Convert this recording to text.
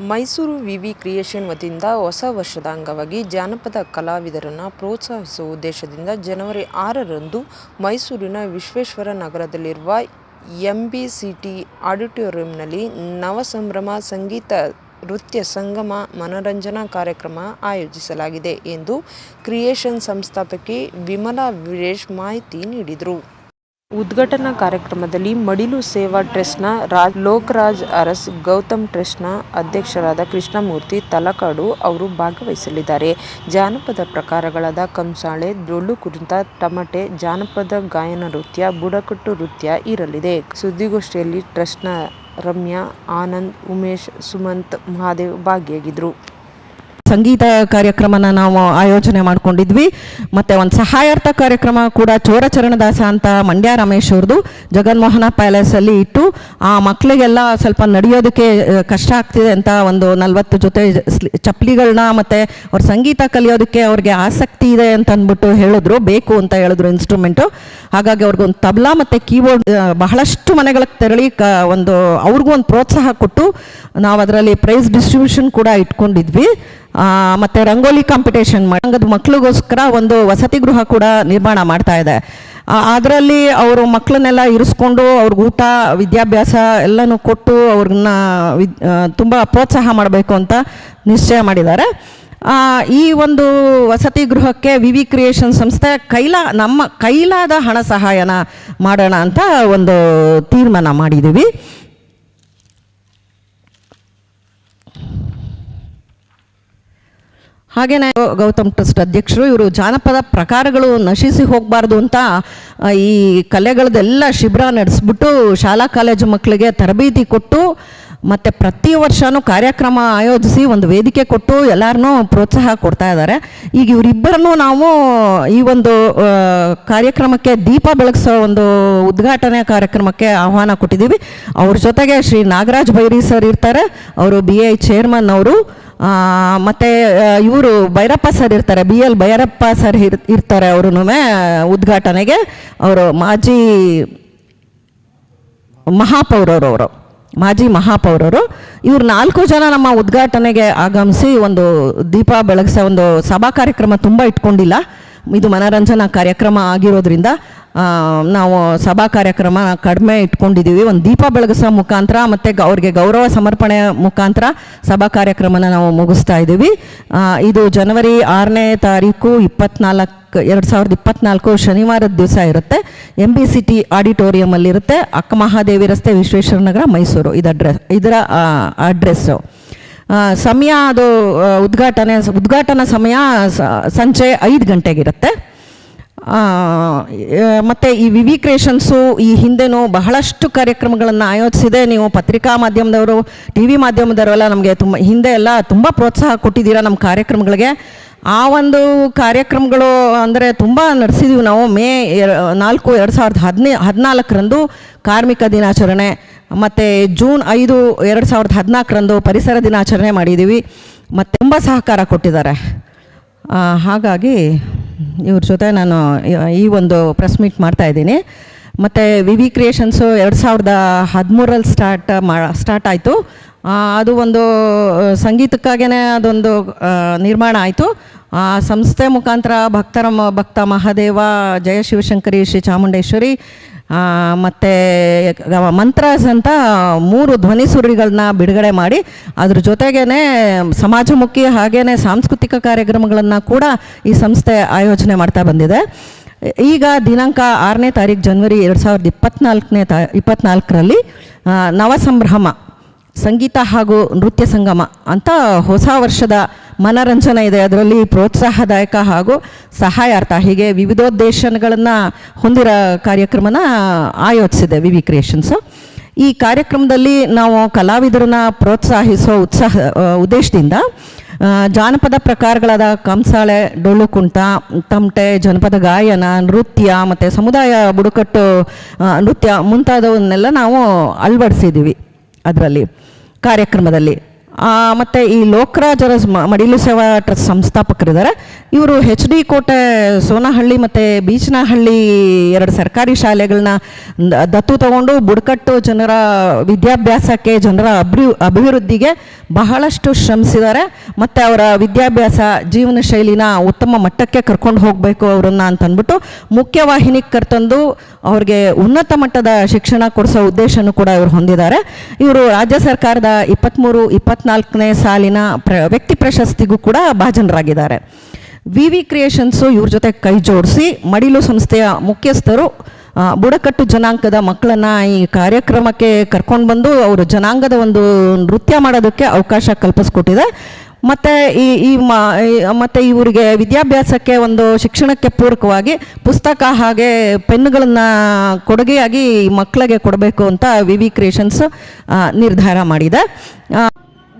ಮೈಸೂರು ವಿವಿ ಕ್ರಿಯೇಷನ್ ವತಿಯಿಂದ ಹೊಸ ವರ್ಷದ ಅಂಗವಾಗಿ ಜಾನಪದ ಕಲಾವಿದರನ್ನು ಪ್ರೋತ್ಸಾಹಿಸುವ ಉದ್ದೇಶದಿಂದ ಜನವರಿ ಆರರಂದು ಮೈಸೂರಿನ ವಿಶ್ವೇಶ್ವರ ನಗರದಲ್ಲಿರುವ ಎಂ ಬಿ ಸಿ ಟಿ ಆಡಿಟೋರಿಯಂನಲ್ಲಿ ನವಸಂಭ್ರಮ ಸಂಗೀತ ನೃತ್ಯ ಸಂಗಮ ಮನರಂಜನಾ ಕಾರ್ಯಕ್ರಮ ಆಯೋಜಿಸಲಾಗಿದೆ ಎಂದು ಕ್ರಿಯೇಷನ್ ಸಂಸ್ಥಾಪಕಿ ವಿಮಲಾ ವೀರೇಶ್ ಮಾಹಿತಿ ನೀಡಿದರು. ಉದ್ಘಾಟನಾ ಕಾರ್ಯಕ್ರಮದಲ್ಲಿ ಮಡಿಲು ಸೇವಾ ಟ್ರಸ್ಟ್ನ ರಾಜ್ ಲೋಕರಾಜ್ ಅರಸ್, ಗೌತಮ್ ಟ್ರಸ್ಟ್ನ ಅಧ್ಯಕ್ಷರಾದ ಕೃಷ್ಣಮೂರ್ತಿ ತಲಕಾಡು ಅವರು ಭಾಗವಹಿಸಲಿದ್ದಾರೆ. ಜಾನಪದ ಪ್ರಕಾರಗಳಾದ ಕಂಸಾಳೆ ಡೊಳ್ಳು ಕುಣಿತ ತಮಟೆ ಜಾನಪದ ಗಾಯನ ನೃತ್ಯ, ಬುಡಕಟ್ಟು ನೃತ್ಯ ಇರಲಿದೆ. ಸುದ್ದಿಗೋಷ್ಠಿಯಲ್ಲಿ ಟ್ರಸ್ಟ್ನ ರಮ್ಯಾ, ಆನಂದ್, ಉಮೇಶ್, ಸುಮಂತ್, ಮಹಾದೇವ್ ಭಾಗಿಯಾಗಿದ್ದರು. ಸಂಗೀತ ಕಾರ್ಯಕ್ರಮನ ನಾವು ಆಯೋಜನೆ ಮಾಡ್ಕೊಂಡಿದ್ವಿ. ಮತ್ತೆ ಒಂದು ಸಹಾಯಾರ್ಥ ಕಾರ್ಯಕ್ರಮ ಕೂಡ ಚೋರಚರಣದಾಸ ಅಂತ ಮಂಡ್ಯ ರಮೇಶ್ ಅವ್ರದ್ದು ಜಗನ್ಮೋಹನ ಪ್ಯಾಲೇಸಲ್ಲಿ ಇಟ್ಟು, ಆ ಮಕ್ಕಳಿಗೆಲ್ಲ ಸ್ವಲ್ಪ ನಡೆಯೋದಕ್ಕೆ ಕಷ್ಟ ಆಗ್ತಿದೆ ಅಂತ ಒಂದು ನಲ್ವತ್ತು ಜೊತೆ ಚಪ್ಪಲಿಗಳನ್ನ ಮತ್ತೆ ಅವ್ರ ಸಂಗೀತ ಕಲಿಯೋದಕ್ಕೆ ಅವ್ರಿಗೆ ಆಸಕ್ತಿ ಇದೆ ಅಂತ ಅಂದ್ಬಿಟ್ಟು ಹೇಳಿದ್ರು. ಬೇಕು ಅಂತ ಹೇಳಿದ್ರು ಇನ್ಸ್ಟ್ರೂಮೆಂಟು ಹಾಗಾಗಿ ಅವ್ರಿಗೊಂದು ತಬಲಾ ಮತ್ತು ಕೀಬೋರ್ಡ್ ಬಹಳಷ್ಟು ಮನೆಗಳಿಗೆ ತೆರಳಿ, ಕ, ಒಂದು ಅವ್ರಿಗೂ ಒಂದು ಪ್ರೋತ್ಸಾಹ ಕೊಟ್ಟು ನಾವು ಅದರಲ್ಲಿ ಪ್ರೈಸ್ ಡಿಸ್ಟ್ರಿಬ್ಯೂಷನ್ ಕೂಡ ಇಟ್ಕೊಂಡಿದ್ವಿ. ಮತ್ತೆ ರಂಗೋಲಿ ಕಾಂಪಿಟೇಷನ್ ಮಾಡಿ ಮಕ್ಕಳಿಗೋಸ್ಕರ ಒಂದು ವಸತಿ ಗೃಹ ಕೂಡ ನಿರ್ಮಾಣ ಮಾಡ್ತಾ ಇದೆ. ಅದರಲ್ಲಿ ಅವರು ಮಕ್ಕಳನ್ನೆಲ್ಲ ಇರಿಸ್ಕೊಂಡು ಅವ್ರಿಗೆ ಊಟ, ವಿದ್ಯಾಭ್ಯಾಸ ಎಲ್ಲನೂ ಕೊಟ್ಟು ಅವ್ರನ್ನ ವಿದ್ ತುಂಬ ಪ್ರೋತ್ಸಾಹ ಮಾಡಬೇಕು ಅಂತ ನಿಶ್ಚಯ ಮಾಡಿದ್ದಾರೆ. ಈ ಒಂದು ವಸತಿ ಗೃಹಕ್ಕೆ ವಿ ವಿ ಕ್ರಿಯೇಷನ್ ಸಂಸ್ಥೆ ಕೈಲಾ, ನಮ್ಮ ಕೈಲಾದ ಹಣ ಸಹಾಯನ ಮಾಡೋಣ ಅಂತ ಒಂದು ತೀರ್ಮಾನ ಮಾಡಿದ್ದೀವಿ. ಹಾಗೇನೆ ಗೌತಮ್ ಟ್ರಸ್ಟ್ ಅಧ್ಯಕ್ಷರು ಇವರು ಜಾನಪದ ಪ್ರಕಾರಗಳು ನಶಿಸಿ ಹೋಗಬಾರ್ದು ಅಂತ ಈ ಕಲೆಗಳದೆಲ್ಲ ಶಿಬಿರ ನಡೆಸ್ಬಿಟ್ಟು ಶಾಲಾ ಕಾಲೇಜು ಮಕ್ಕಳಿಗೆ ತರಬೇತಿ ಕೊಟ್ಟು, ಮತ್ತು ಪ್ರತಿ ವರ್ಷವೂ ಕಾರ್ಯಕ್ರಮ ಆಯೋಜಿಸಿ ಒಂದು ವೇದಿಕೆ ಕೊಟ್ಟು ಎಲ್ಲರನ್ನೂ ಪ್ರೋತ್ಸಾಹ ಕೊಡ್ತಾ ಇದ್ದಾರೆ ಈಗ ಇವರಿಬ್ಬರನ್ನು ನಾವು ಈ ಒಂದು ಕಾರ್ಯಕ್ರಮಕ್ಕೆ ದೀಪ ಬೆಳಗಿಸೋ ಒಂದು ಉದ್ಘಾಟನೆ ಕಾರ್ಯಕ್ರಮಕ್ಕೆ ಆಹ್ವಾನ ಕೊಟ್ಟಿದ್ದೀವಿ. ಅವ್ರ ಜೊತೆಗೆ ಶ್ರೀ ನಾಗರಾಜ್ ಬೈರಿ ಸರ್ ಇರ್ತಾರೆ. ಅವರು ಬಿ ಐ ಚೇರ್ಮನ್ ಅವರು. ಮತ್ತೆ ಇವರು ಭೈರಪ್ಪ ಸರ್ ಇರ್ತಾರೆ, ಬಿ ಎಲ್ ಭೈರಪ್ಪ ಸರ್ ಇರ್, ಇರ್ತಾರೆ ಅವರು ಉದ್ಘಾಟನೆಗೆ. ಅವರು ಮಾಜಿ ಮಹಾಪೌರರು ಅವರು. ಮಾಜಿ ಮಹಾಪೌರರು. ಇವರು ನಾಲ್ಕು ಜನ ನಮ್ಮ ಉದ್ಘಾಟನೆಗೆ ಆಗಮಿಸಿ ಒಂದು ದೀಪ ಬೆಳಗಿಸೋ ಒಂದು ಸಭಾ ಕಾರ್ಯಕ್ರಮ ತುಂಬ ಇಟ್ಕೊಂಡಿಲ್ಲ. ಇದು ಮನರಂಜನಾ ಕಾರ್ಯಕ್ರಮ ಆಗಿರೋದ್ರಿಂದ ನಾವು ಸಭಾ ಕಾರ್ಯಕ್ರಮ ಕಡಿಮೆ ಇಟ್ಕೊಂಡಿದ್ದೀವಿ ಒಂದು ದೀಪ ಬೆಳಗಿಸೋ ಮುಖಾಂತರ ಮತ್ತು ಅವ್ರಿಗೆ ಗೌರವ ಸಮರ್ಪಣೆ ಮುಖಾಂತರ ಸಭಾ ಕಾರ್ಯಕ್ರಮನ ನಾವು ಮುಗಿಸ್ತಾ ಇದ್ದೀವಿ ಇದು ಜನವರಿ ಆರನೇ ತಾರೀಕು ಇಪ್ಪತ್ನಾಲ್ಕು, ಎರಡು ಸಾವಿರದ ಇಪ್ಪತ್ನಾಲ್ಕು ಶನಿವಾರದ ದಿವಸ ಇರುತ್ತೆ. ಎಂ ಬಿ ಸಿ ಟಿ ಆಡಿಟೋರಿಯಮಲ್ಲಿರುತ್ತೆ ಅಕ್ಕ ಮಹಾದೇವಿ ರಸ್ತೆ ವಿಶ್ವೇಶ್ವರ ನಗರ ಮೈಸೂರು. ಇದು ಅಡ್ರೆಸ್ ಇದರ ಅಡ್ರೆಸ್ಸು. ಸಮಯ ಅದು ಉದ್ಘಾಟನೆ, ಉದ್ಘಾಟನಾ ಸಮಯ ಸಂಜೆ ಐದು ಗಂಟೆಗಿರುತ್ತೆ. ಮತ್ತು ಈ ವಿವಿ ಕ್ರಿಯೇಷನ್ಸು ಈ ಹಿಂದೆನೂ ಬಹಳಷ್ಟು ಕಾರ್ಯಕ್ರಮಗಳನ್ನು ಆಯೋಜಿಸಿದೆ. ನೀವು ಪತ್ರಿಕಾ ಮಾಧ್ಯಮದವರು, ಟಿ ವಿ ಮಾಧ್ಯಮದವರೆಲ್ಲ ನಮಗೆ ತುಂಬ, ಹಿಂದೆ ಎಲ್ಲ ತುಂಬ ಪ್ರೋತ್ಸಾಹ ಕೊಟ್ಟಿದ್ದೀರಾ ನಮ್ಮ ಕಾರ್ಯಕ್ರಮಗಳಿಗೆ. ಆ ಒಂದು ಕಾರ್ಯಕ್ರಮಗಳು ಅಂದರೆ ತುಂಬ ನಡೆಸಿದ್ದೀವಿ ನಾವು ಮೇ ನಾಲ್ಕು, ಎರಡು ಸಾವಿರದ ಹದಿನೈ, ಹದಿನಾಲ್ಕರಂದು ಕಾರ್ಮಿಕ ದಿನಾಚರಣೆ. ಮತ್ತು ಜೂನ್ ಐದು ಎರಡು ಸಾವಿರದ ಹದಿನಾಲ್ಕರಂದು ಪರಿಸರ ದಿನಾಚರಣೆ ಮಾಡಿದ್ದೀವಿ ಮತ್ತು ತುಂಬ ಸಹಕಾರ ಕೊಟ್ಟಿದ್ದಾರೆ. ಹಾಗಾಗಿ ಇವ್ರ ಜೊತೆ ನಾನು ಈ- ಒಂದು ಪ್ರೆಸ್ ಮೀಟ್ ಮಾಡ್ತಾ ಇದ್ದೀನಿ. ಮತ್ತು ವಿ ವಿ ಕ್ರಿಯೇಷನ್ಸು ಎರಡು ಸಾವಿರದ ಹದಿಮೂರಲ್ಲಿ ಸ್ಟಾರ್ಟ್ ಮಾ ಸ್ಟಾರ್ಟ್ ಆಯಿತು. ಅದು ಒಂದು ಸಂಗೀತಕ್ಕಾಗೇ ಅದೊಂದು ನಿರ್ಮಾಣ ಆಯಿತು. ಆ, ಸಂಸ್ಥೆ ಮುಖಾಂತರ ಭಕ್ತರ ಭಕ್ತ ಮಹಾದೇವ, ಜಯ ಶಿವಶಂಕರಿ, ಶ್ರೀ ಚಾಮುಂಡೇಶ್ವರಿ ಮತ್ತು ಮಂತ್ರಾಸ್ ಅಂತ ಮೂರು ಧ್ವನಿ ಸುರುಳಿಗಳನ್ನ ಬಿಡುಗಡೆ ಮಾಡಿ ಅದ್ರ ಜೊತೆಗೇ ಸಮಾಜಮುಖಿ ಹಾಗೇ ಸಾಂಸ್ಕೃತಿಕ ಕಾರ್ಯಕ್ರಮಗಳನ್ನು ಕೂಡ ಈ ಸಂಸ್ಥೆ ಆಯೋಜನೆ ಮಾಡ್ತಾ ಬಂದಿದೆ. ಈಗ ದಿನಾಂಕ ಆರನೇ ತಾರೀಕು ಜನವರಿ ಎರಡು ಸಾವಿರದ ಇಪ್ಪತ್ನಾಲ್ಕನೇ ತಾ, ಇಪ್ಪತ್ನಾಲ್ಕರಲ್ಲಿ ನವಸಂಭ್ರಮ ಸಂಗೀತ ಹಾಗೂ ನೃತ್ಯ ಸಂಗಮ ಅಂತ ಹೊಸ ವರ್ಷದ ಮನರಂಜನೆ ಇದೆ. ಅದರಲ್ಲಿ ಪ್ರೋತ್ಸಾಹದಾಯಕ ಹಾಗೂ ಸಹಾಯಾರ್ಥ ಹೀಗೆ ವಿವಿಧೋದ್ದೇಶಗಳನ್ನು ಹೊಂದಿರೋ ಕಾರ್ಯಕ್ರಮನ ಆಯೋಜಿಸಿದೆ ವಿ ವಿ ಕ್ರಿಯೇಷನ್ಸು. ಈ ಕಾರ್ಯಕ್ರಮದಲ್ಲಿ ನಾವು ಕಲಾವಿದರನ್ನ ಪ್ರೋತ್ಸಾಹಿಸೋ ಉತ್ಸಾಹ, ಉದ್ದೇಶದಿಂದ ಜಾನಪದ ಪ್ರಕಾರಗಳಾದ ಕಂಸಾಳೆ ಡೊಳ್ಳು ಕುಂಟ ತಮಟೆ ಜನಪದ ಗಾಯನ, ನೃತ್ಯ ಮತ್ತು ಸಮುದಾಯ ಬುಡಕಟ್ಟು ನೃತ್ಯ ಮುಂತಾದವನ್ನೆಲ್ಲ ನಾವು ಅಳವಡಿಸಿದ್ದೀವಿ. ಅದರಲ್ಲಿ ಕಾರ್ಯಕ್ರಮದಲ್ಲಿ ಮತ್ತು ಈ ಲೋಕರಾಜರ ಮಡಿಲು ಸೇವಾ ಟ್ರಸ್ಟ್ ಸಂಸ್ಥಾಪಕರಿದ್ದಾರೆ. ಇವರು ಹೆಚ್ ಡಿ ಕೋಟೆ, ಸೋನಹಳ್ಳಿ ಮತ್ತು ಬೀಚನಹಳ್ಳಿ ಎರಡು ಸರ್ಕಾರಿ ಶಾಲೆಗಳನ್ನ ದತ್ತು ತಗೊಂಡು ಬುಡಕಟ್ಟು ಜನರ ವಿದ್ಯಾಭ್ಯಾಸಕ್ಕೆ, ಜನರ ಅಭಿ ಅಭಿವೃದ್ಧಿಗೆ ಬಹಳಷ್ಟು ಶ್ರಮಿಸಿದ್ದಾರೆ. ಮತ್ತು ಅವರ ವಿದ್ಯಾಭ್ಯಾಸ ಜೀವನ ಶೈಲಿನ ಉತ್ತಮ ಮಟ್ಟಕ್ಕೆ ಕರ್ಕೊಂಡು ಹೋಗಬೇಕು ಅವರನ್ನು ಅಂತ ಅಂದ್ಬಿಟ್ಟು ಮುಖ್ಯವಾಹಿನಿಗೆ ಕರ್ತಂದು ಅವ್ರಿಗೆ ಉನ್ನತ ಮಟ್ಟದ ಶಿಕ್ಷಣ ಕೊಡಿಸೋ ಉದ್ದೇಶನೂ ಕೂಡ ಇವರು ಹೊಂದಿದ್ದಾರೆ. ಇವರು ರಾಜ್ಯ ಸರ್ಕಾರದ ಇಪ್ಪತ್ತ್ಮೂರು ಇಪ್ಪತ್ನಾಲ್ಕನೇ ಸಾಲಿನ ಪ್ರ, ವ್ಯಕ್ತಿ ಪ್ರಶಸ್ತಿಗೂ ಕೂಡ ಭಾಜನರಾಗಿದ್ದಾರೆ. ವಿ ವಿ ಕ್ರಿಯೇಷನ್ಸು ಇವ್ರ ಜೊತೆ ಕೈ ಜೋಡಿಸಿ ಮಡಿಲು ಸಂಸ್ಥೆಯ ಮುಖ್ಯಸ್ಥರು ಬುಡಕಟ್ಟು ಜನಾಂಗದ ಮಕ್ಕಳನ್ನು ಈ ಕಾರ್ಯಕ್ರಮಕ್ಕೆ ಕರ್ಕೊಂಡು ಬಂದು ಅವರು ಜನಾಂಗದ ಒಂದು ನೃತ್ಯ ಮಾಡೋದಕ್ಕೆ ಅವಕಾಶ ಕಲ್ಪಿಸ್ಕೊಟ್ಟಿದೆ. ಮತ್ತು ಈ ಈ ಮತ್ತು ಇವರಿಗೆ ವಿದ್ಯಾಭ್ಯಾಸಕ್ಕೆ ಒಂದು ಶಿಕ್ಷಣಕ್ಕೆ ಪೂರಕವಾಗಿ ಪುಸ್ತಕ ಹಾಗೆ ಪೆನ್ನುಗಳನ್ನು ಕೊಡುಗೆಯಾಗಿ ಮಕ್ಕಳಿಗೆ ಕೊಡಬೇಕು ಅಂತ ವಿ ವಿ ಕ್ರಿಯೇಷನ್ಸ್ ನಿರ್ಧಾರ ಮಾಡಿದೆ.